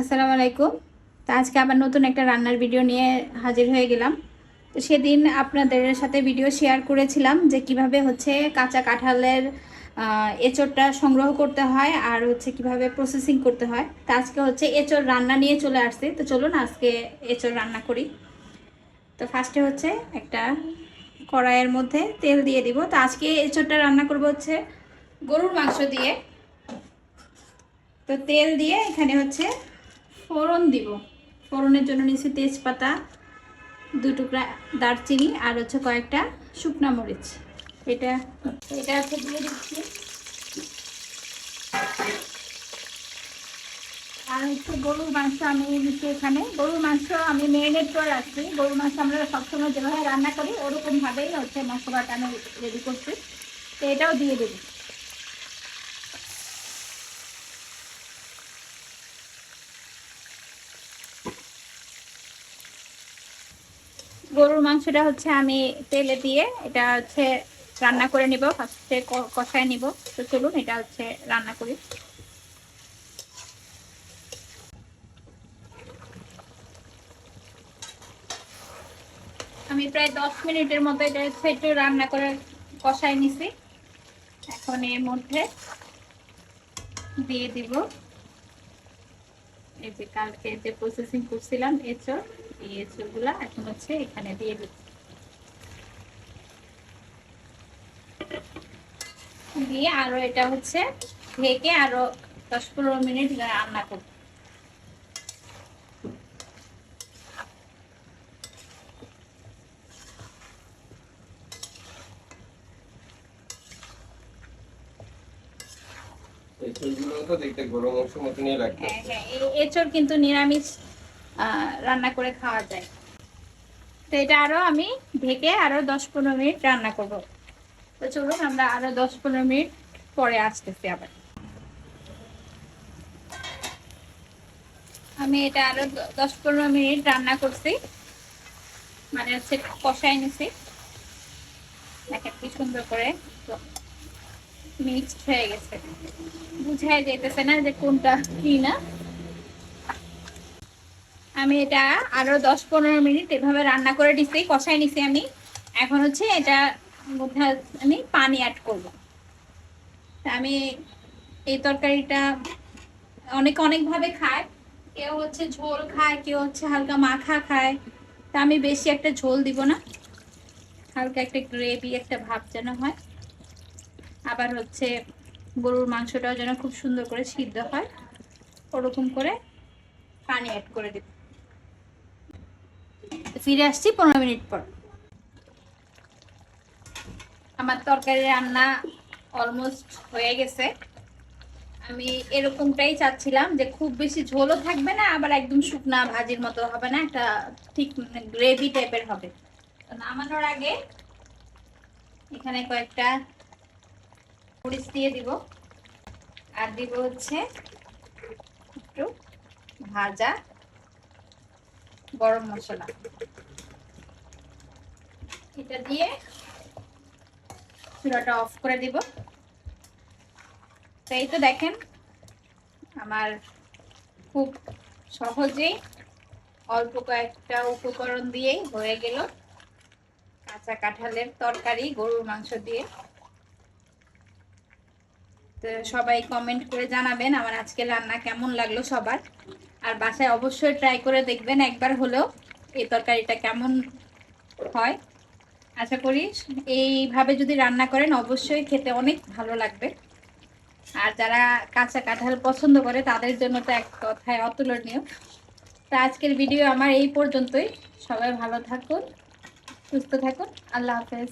আসসালামু আলাইকুম। তো আজকে আবার নতুন একটা রান্নার ভিডিও নিয়ে হাজির হয়ে গেলাম। তো সেদিন আপনাদের সাথে ভিডিও শেয়ার করেছিলাম যে কীভাবে হচ্ছে কাঁচা কাঁঠালের এঁচোড়টা সংগ্রহ করতে হয় আর হচ্ছে কীভাবে প্রসেসিং করতে হয়। তো আজকে হচ্ছে এঁচোড় রান্না নিয়ে চলে আসছে। তো চলুন আজকে এঁচোড় রান্না করি। তো ফার্স্টে হচ্ছে একটা কড়াইয়ের মধ্যে তেল দিয়ে দিব। তো আজকে এঁচোড়টা রান্না করব হচ্ছে গরুর মাংস দিয়ে। তো তেল দিয়ে এখানে হচ্ছে ফোড়ন দিব। ফোড়নের জন্য নিচ্ছি তেজপাতা দু দারচিনি আর হচ্ছে কয়েকটা শুকনা মরিচ। এটা এটা হচ্ছে দিয়ে দিচ্ছি। আর হচ্ছে গরুর মাংস আমি দিচ্ছি এখানে, গরুর মাংস আমি মেরিনেট করে রাখছি। গরুর মাংস আমরা সবসময় যেভাবে রান্না করি, ওরকমভাবেই হচ্ছে মশলাটা আমি রেডি করছি। তো এটাও দিয়ে দেবো। গরুর মাংসটা হচ্ছে আমি তেলে দিয়ে এটা হচ্ছে রান্না করে নিব। ফার্স্টে কষায় নিব। তো চলুন এটা হচ্ছে রান্না করি। আমি প্রায় দশ মিনিটের মতো এটা হচ্ছে একটু রান্না করে কষায় নিছি। এখন এর মধ্যে দিয়ে দিব। এই যে কালকে যে প্রসেসিং করছিলাম, এঁচড়। এই এঁচড়গুলা এখন হচ্ছে এখানে দিয়ে দিচ্ছি। দিয়ে আরও এটা হচ্ছে ঢেকে আরও দশ পনেরো মিনিট রান্না করব। এই চুলগুলো তো দেখতে গরম মাংস মতনই লাগবে। হ্যাঁ হ্যাঁ এঁচড় কিন্তু নিরামিষ। রান্না করে খাওয়া যায়। তো এটা আরও আমি ঢেকে আরও দশ পনেরো মিনিট রান্না করব। তো চলুন, আমরা আরও দশ পনেরো মিনিট পরে আসতেছি আবার। আমি এটা আরও দশ পনেরো মিনিট রান্না করছি। মানে হচ্ছে কষাই নিছি। দেখেন কি সুন্দর করে মিক্সড হয়ে গেছে। বুঝাই যেতেছে না যে কোনটা কি না। আমি এটা আরও দশ পনেরো মিনিট এভাবে রান্না করে দিচ্ছি কষাই নিছি আমি। এখন হচ্ছে এটা মধ্যে আমি পানি অ্যাড করব। আমি এই তরকারিটা অনেক অনেকভাবে খায়। কেউ হচ্ছে ঝোল খায়, কেউ হচ্ছে হালকা মাখা খায়। তা আমি বেশি একটা ঝোল দিব না। হালকা একটা গ্রেভি একটা ভাব যেন হয়। আবার হচ্ছে গরুর মাংসটাও যেন খুব সুন্দর করে সিদ্ধ হয়, ওরকম করে পানি অ্যাড করে দিব। ফিরে আসছি পনেরো মিনিট পর। আমার তরকারি রান্না অলমোস্ট হয়ে গেছে। আমি এরকমটাই চাচ্ছিলাম যে খুব বেশি ঝোলও থাকবে না, আবার একদম শুকনা ভাজির মতো হবে না, একটা ঠিক গ্রেভি টাইপের হবে। তো নামানোর আগে এখানে কয়েকটা মরিচ দিয়ে দিব। আর দিব হচ্ছে একটু ভাজা। গরম মশলা। এটা দিয়ে চুলাটা অফ করে দিব। তো এই তো দেখেন, আমার খুব সহজেই অল্প কয়েকটা উপকরণ দিয়েই হয়ে গেল কাঁচা কাঁঠালের তরকারি, গরুর মাংস দিয়ে। তো সবাই কমেন্ট করে জানাবেন আমার আজকে রান্না কেমন লাগল সবার। আর বাসায় অবশ্যই ট্রাই করে দেখবেন একবার হলেও এই তরকারিটা কেমন হয়। আশা করি এইভাবে যদি রান্না করেন অবশ্যই খেতে অনেক ভালো লাগবে। আর যারা কাঁচা কাঁঠাল পছন্দ করে তাদের জন্য তো এক কথায় অতুলনীয়। তো আজকের ভিডিও আমার এই পর্যন্তই। সবাই ভালো থাকুন, সুস্থ থাকুন। আল্লাহ হাফেজ।